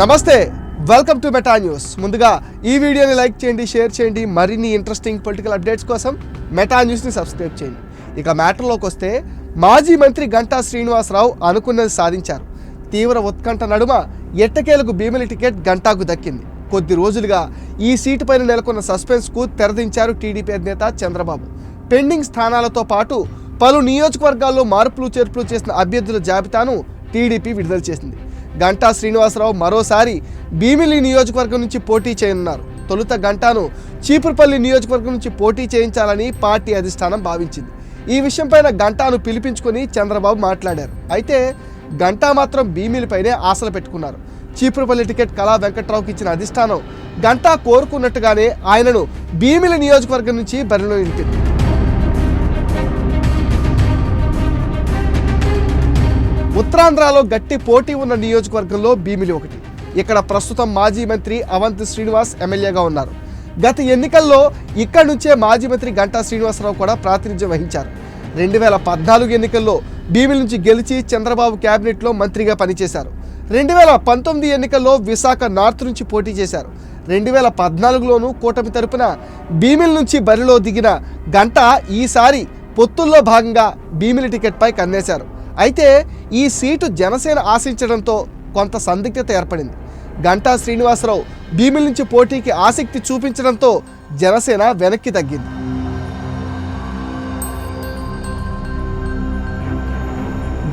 నమస్తే welcome to meta news ముందుగా ఈ వీడియోని లైక్ చేయండి షేర్ చేయండి మరిన్ని ఇంట్రెస్టింగ్ పొలిటికల్ అప్డేట్స్ కోసం మెటా న్యూస్ని సబ్స్క్రైబ్ చేయండి. ఇక మ్యాటర్లోకి వస్తే మాజీ మంత్రి గంటా శ్రీనివాసరావు అనుకున్నది సాధించారు. తీవ్ర ఉత్కంఠ నడుమ ఎట్టకేలకు భీమిలి టికెట్ గంటాకు దక్కింది. కొద్ది రోజులుగా ఈ సీటు పైన నెలకొన్న సస్పెన్స్కు తెరదించారు టీడీపీ అధినేత చంద్రబాబు. పెండింగ్ స్థానాలతో పాటు పలు నియోజకవర్గాల్లో మార్పులు చేర్పులు చేసిన అభ్యర్థుల జాబితాను టీడీపీ విడుదల చేసింది. గంటా శ్రీనివాసరావు మరోసారి భీమిలి నియోజకవర్గం నుంచి పోటీ చేయనున్నారు. తొలుత గంటాను చీపురుపల్లి నియోజకవర్గం నుంచి పోటీ చేయించాలని పార్టీ అధిష్టానం భావించింది. ఈ విషయంపైన గంటాను పిలిపించుకొని చంద్రబాబు మాట్లాడారు. అయితే గంటా మాత్రం భీమిలిపైనే ఆశలు పెట్టుకున్నారు. చీపురుపల్లి టికెట్ కళా వెంకట్రావుకి ఇచ్చిన అధిష్టానం గంటా కోరుకున్నట్టుగానే ఆయనను భీమిలి నియోజకవర్గం నుంచి బరిలో నిలిపింది ఉత్తరాంధ్రలో గట్టి పోటీ ఉన్న నియోజకవర్గంలో భీమిలి ఒకటి. ఇక్కడ ప్రస్తుతం మాజీ మంత్రి అవంతి శ్రీనివాస్ ఎమ్మెల్యేగా ఉన్నారు. గత ఎన్నికల్లో ఇక్కడ నుంచే మాజీ మంత్రి గంటా శ్రీనివాసరావు కూడా ప్రాతినిధ్యం వహించారు. రెండు వేల పద్నాలుగు ఎన్నికల్లో భీమిలి నుంచి గెలిచి చంద్రబాబు క్యాబినెట్లో మంత్రిగా పనిచేశారు. రెండు వేల పంతొమ్మిది ఎన్నికల్లో విశాఖ నార్త్ నుంచి పోటీ చేశారు. రెండు వేల పద్నాలుగులోనూ కూటమి తరపున భీమిలి నుంచి బరిలో దిగిన గంట ఈసారి పొత్తుల్లో భాగంగా భీమిలి టికెట్పై కన్నేశారు. అయితే ఈ సీటు జనసేన ఆశించడంతో కొంత సందిగ్ధత ఏర్పడింది. గంటా శ్రీనివాసరావు భీమిలి నుంచి పోటీకి ఆసక్తి చూపించడంతో జనసేన వెనక్కి తగ్గింది.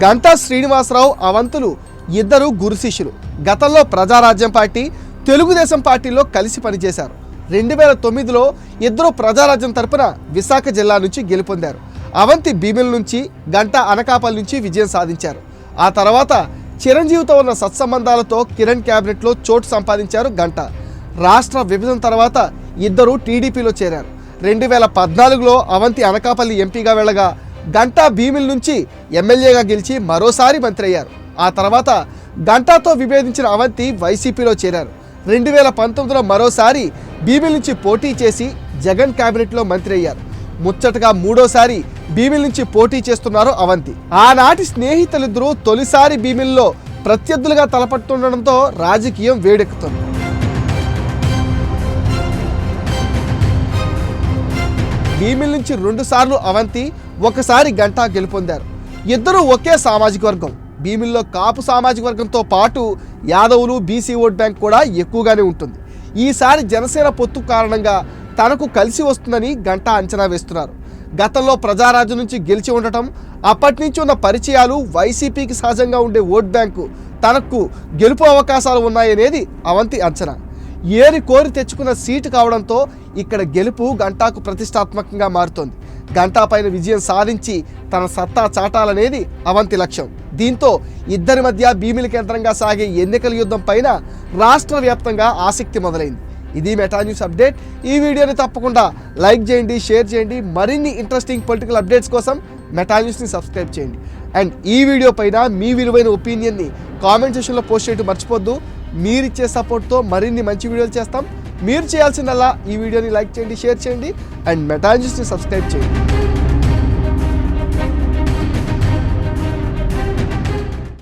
గంటా శ్రీనివాసరావు అవంతులు ఇద్దరు గురు శిష్యులు గతంలో ప్రజారాజ్యం పార్టీ తెలుగుదేశం పార్టీలో కలిసి పనిచేశారు. రెండు వేల తొమ్మిదిలో ఇద్దరు ప్రజారాజ్యం తరపున విశాఖ జిల్లా నుంచి గెలుపొందారు. అవంతి భీమిల నుంచి గంట అనకాపల్లి నుంచి విజయం సాధించారు. ఆ తర్వాత చిరంజీవితో ఉన్న సత్సంబంధాలతో కిరణ్ క్యాబినెట్లో చోటు సంపాదించారు గంట. రాష్ట్ర విభజన తర్వాత ఇద్దరు టీడీపీలో చేరారు. రెండు వేల పద్నాలుగులో అవంతి అనకాపల్లి ఎంపీగా వెళ్ళగా గంటా భీమిల నుంచి ఎమ్మెల్యేగా గెలిచి మరోసారి మంత్రి అయ్యారు. ఆ తర్వాత గంటాతో విభేదించిన అవంతి వైసీపీలో చేరారు. రెండు వేల పంతొమ్మిదిలో మరోసారి భీమిల నుంచి పోటీ చేసి జగన్ క్యాబినెట్లో మంత్రి అయ్యారు. ముచ్చటగా మూడోసారి భీమిల్ నుంచి పోటీ చేస్తున్నారు అవంతి. ఆనాటి స్నేహితులిద్దరూ తొలిసారి భీమిల్లో ప్రత్యర్థులుగా తలపడుతుండడంతో రాజకీయం వేడెక్కుతుంది. భీమిల్ నుంచి రెండుసార్లు అవంతి ఒకసారి గంటా గెలుపొందారు. ఇద్దరూ ఒకే సామాజిక వర్గం. భీమిల్లో కాపు సామాజిక వర్గంతో పాటు యాదవులు బీసీ ఓట్ బ్యాంక్ కూడా ఎక్కువగానే ఉంటుంది. ఈసారి జనసేన పొత్తు కారణంగా తనకు కలిసి వస్తుందని గంటా అంచనా వేస్తున్నారు. గతంలో ప్రజారాజు నుంచి గెలిచి ఉండటం అప్పటి నుంచి ఉన్న పరిచయాలు వైసీపీకి సహజంగా ఉండే ఓట్ బ్యాంకు తనకు గెలుపు అవకాశాలు ఉన్నాయనేది అవంతి అంచనా. ఏరి కోరి తెచ్చుకున్న సీటు కావడంతో ఇక్కడ గెలుపు గంటాకు ప్రతిష్టాత్మకంగా మారుతోంది. గంటా పైన విజయం సాధించి తన సత్తా చాటాలనేది అవంతి లక్ష్యం. దీంతో ఇద్దరి మధ్య భీమిలి కేంద్రంగా సాగే ఎన్నికల యుద్ధం పైన రాష్ట్ర వ్యాప్తంగా ఆసక్తి మొదలైంది. ఇది మెటా న్యూస్ అప్డేట్ ఈ వీడియోని తప్పకుండా లైక్ చేయండి షేర్ చేయండి. మరిన్ని ఇంట్రెస్టింగ్ పొలిటికల్ అప్డేట్స్ కోసం మెటా న్యూస్ని సబ్స్క్రైబ్ చేయండి. అండ్ ఈ వీడియో పైన మీ విలువైన ఒపీనియన్ని కామెంట్ సెషన్లో పోస్ట్ చేయడం మర్చిపోద్దు. మీరిచ్చే సపోర్ట్తో మరిన్ని మంచి వీడియోలు చేస్తాం. మీరు చేయాల్సిందల్లా ఈ వీడియోని లైక్ చేయండి షేర్ చేయండి. అండ్ మెటా న్యూస్ని సబ్స్క్రైబ్ చేయండి.